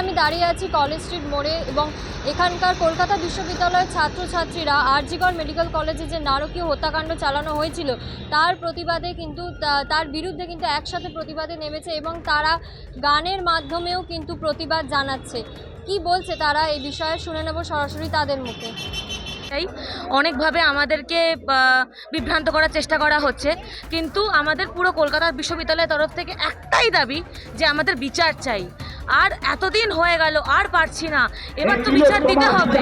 আমি দাঁড়িয়ে আছি কলেজ স্ট্রিট মোড়ে এবং এখানকার কলকাতা বিশ্ববিদ্যালয়ের ছাত্রছাত্রীরা, আরজিগড় মেডিকেল কলেজে যে নারকীয় হত্যাকাণ্ড চালানো হয়েছিল, তার প্রতিবাদে কিন্তু তার বিরুদ্ধে কিন্তু একসাথে প্রতিবাদে নেমেছে এবং তারা গানের মাধ্যমেও কিন্তু প্রতিবাদ জানাচ্ছে। কি বলছে তারা, এই বিষয়ে শুনে নেব সরাসরি তাদের মুখে। তাই অনেকভাবে আমাদেরকে বিভ্রান্ত করার চেষ্টা করা হচ্ছে, কিন্তু আমাদের পুরো কলকাতা বিশ্ববিদ্যালয়ের তরফ থেকে একটাই দাবি যে আমাদের বিচার চাই। আর এতদিন হয়ে গেল আর পারছি না। এবার তো বিচার দিতে হবে।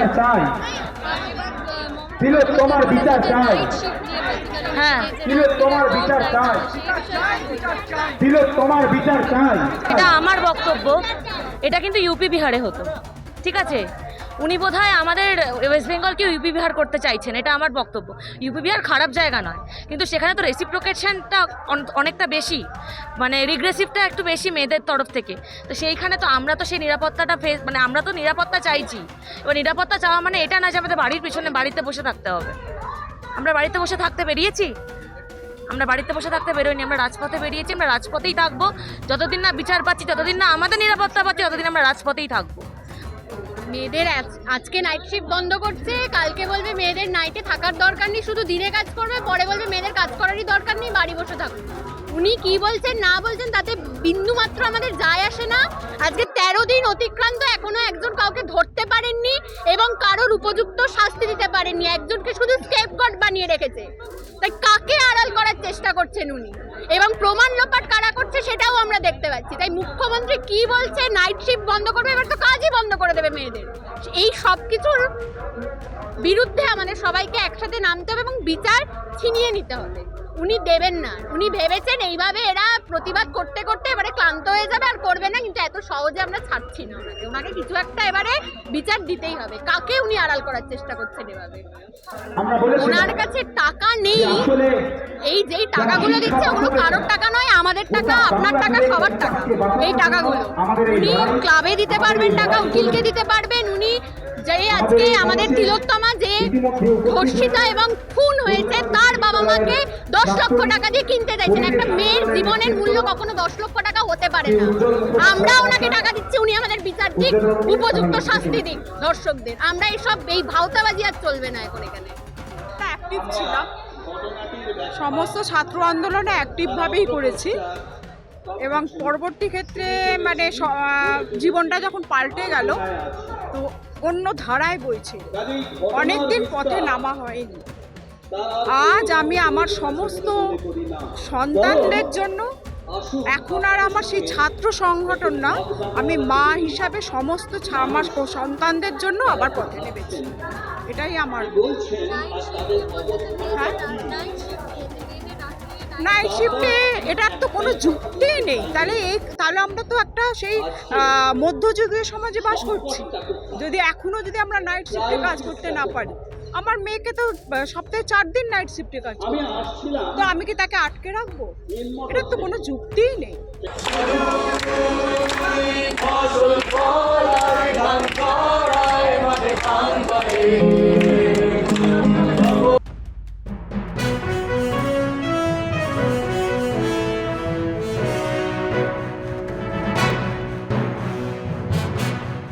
তোমার বিচার চাই। হ্যাঁ। তিলোত্তমার বিচার চাই। তিলোত্তমার বিচার চাই। এটা আমার বক্তব্য। এটা কিন্তু ইউপি বিহারে হতো। ঠিক আছে? উনি বোধহয় আমাদের ওয়েস্ট বেঙ্গলকে ইউপি বিহার করতে চাইছেন, এটা আমার বক্তব্য। ইউপি বিহার খারাপ জায়গা নয়, কিন্তু সেখানে তো রেসিপ্রোকেশনটা অনেকটা বেশি মানে রিগ্রেসিভটা একটু বেশি মেয়েদের তরফ থেকে। তো সেইখানে তো আমরা তো সেই নিরাপত্তাটা ফেস মানে আমরা তো নিরাপত্তা চাইছি। এবার নিরাপত্তা চাওয়া মানে এটা না যে আমাদের বাড়ির পিছনে বাড়িতে বসে থাকতে হবে। আমরা বাড়িতে বসে থাকতে বেরিয়েছি? আমরা বাড়িতে বসে থাকতে বেরোইনি আমরা রাজপথে বেরিয়েছি, আমরা রাজপথেই থাকব। যতদিন না বিচার পাচ্ছি যতদিন না আমাদের নিরাপত্তা পাচ্ছি, ততদিন আমরা রাজপথেই থাকব। মেয়েদের আজ- আজকে নাইট শিফট বন্ধ করছে, কালকে বলবে মেয়েদের নাইটে থাকার দরকার নেই, শুধু দিনে কাজ করবে, পরে বলবে মেয়েদের কাজ করারই দরকার নেই, বাড়ি বসে থাকুন উনি কি বলছেন, না বলছেন, তাতে বিন্দু মাত্র আমাদের যায় আসে না। আজকে তেরো দিন অতিক্রান্ত, এখনও একজন কাউকে ধরতে পারেননি এবং কারোর উপযুক্ত শাস্তি দিতে পারেননি। একজনকে শুধু স্টেপ বানিয়ে রেখেছে। তাই কাকে আড়াল করার চেষ্টা করছেন উনি? এবং প্রমাণ লোপাট কারা করছে সেটাও আমরা দেখতে পাচ্ছি। তাই মুখ্যমন্ত্রী কি বলছে? নাইট শিফট বন্ধ করবে, এবার তো কাজই বন্ধ করে দেবে মেয়েদের। এই সব কিছুর বিরুদ্ধে আমাদের সবাইকে একসাথে নামতে হবে এবং বিচার ছিনিয়ে নিতে হবে। উনি দেবেন না। উনি ভেবেছেন এইভাবে এরা প্রতিবাদ করতে করতে এবারে ক্লান্ত হয়ে যাবে আর করবে না কিন্তু এত সহজে আমরা ছাড়ছি না। ওনাকে ওনাকে কিছু একটা এবারে বিচার দিতেই হবে। কাকে উনি আড়াল করার চেষ্টা করছেন এভাবে? ওনার কাছে টাকা নেই। এই যেই টাকাগুলো দিচ্ছে ওগুলো কারোর টাকা নয় আমাদের টাকা আপনার টাকা সবার টাকা। এই টাকাগুলো। উনি ক্লাবে দিতে পারবেন টাকা উকিলকে দিতে পারবেন উনি যে আজকে আমাদের তিলোত্তমা যে ধর্ষিতা এবং খুন হয়েছে, তার বাবা মাকে দশ লক্ষ টাকা দিয়ে কিনতে চাইছেন। একটা মেয়ের জীবনের মূল্য কখনো দশ লক্ষ টাকা হতে পারে না। আমরা ওনাকে টাকা দিচ্ছি, উনি আমাদের বিচার দিক উপযুক্ত শাস্তি দিক দর্শকদের। আমরা এইসব এই ভাওতাবাজি আর চলবে না এখন এখানে। অ্যাক্টিভ ছিলাম সমস্ত ছাত্র আন্দোলনে অ্যাক্টিভভাবেই করেছি। এবং পরবর্তী ক্ষেত্রে মানে জীবনটা যখন পাল্টে গেল তো অন্য ধারায় বইছে। অনেকদিন পথে নামা হয়নি। আজ আমি আমার সমস্ত সন্তানদের জন্য এখন আর আমার সেই ছাত্র সংগঠন না আমি মা হিসাবে সমস্ত আমার সন্তানদের জন্য আবার পথে নেমেছি। এটাই আমার হ্যাঁ? নাইট শিফটে এটার তো কোনো যুক্তিই নেই। তাহলে এই, তাহলে আমরা তো একটা সেই মধ্যযুগীয় সমাজে বাস করছি। যদি এখনও যদি আমরা নাইট শিফটে কাজ করতে না পারি। আমার মেয়েকে তো সপ্তাহে চার দিন নাইট শিফটে কাজ হয়। তো আমি কি তাকে আটকে রাখব? এটার তো কোনো যুক্তিই নেই।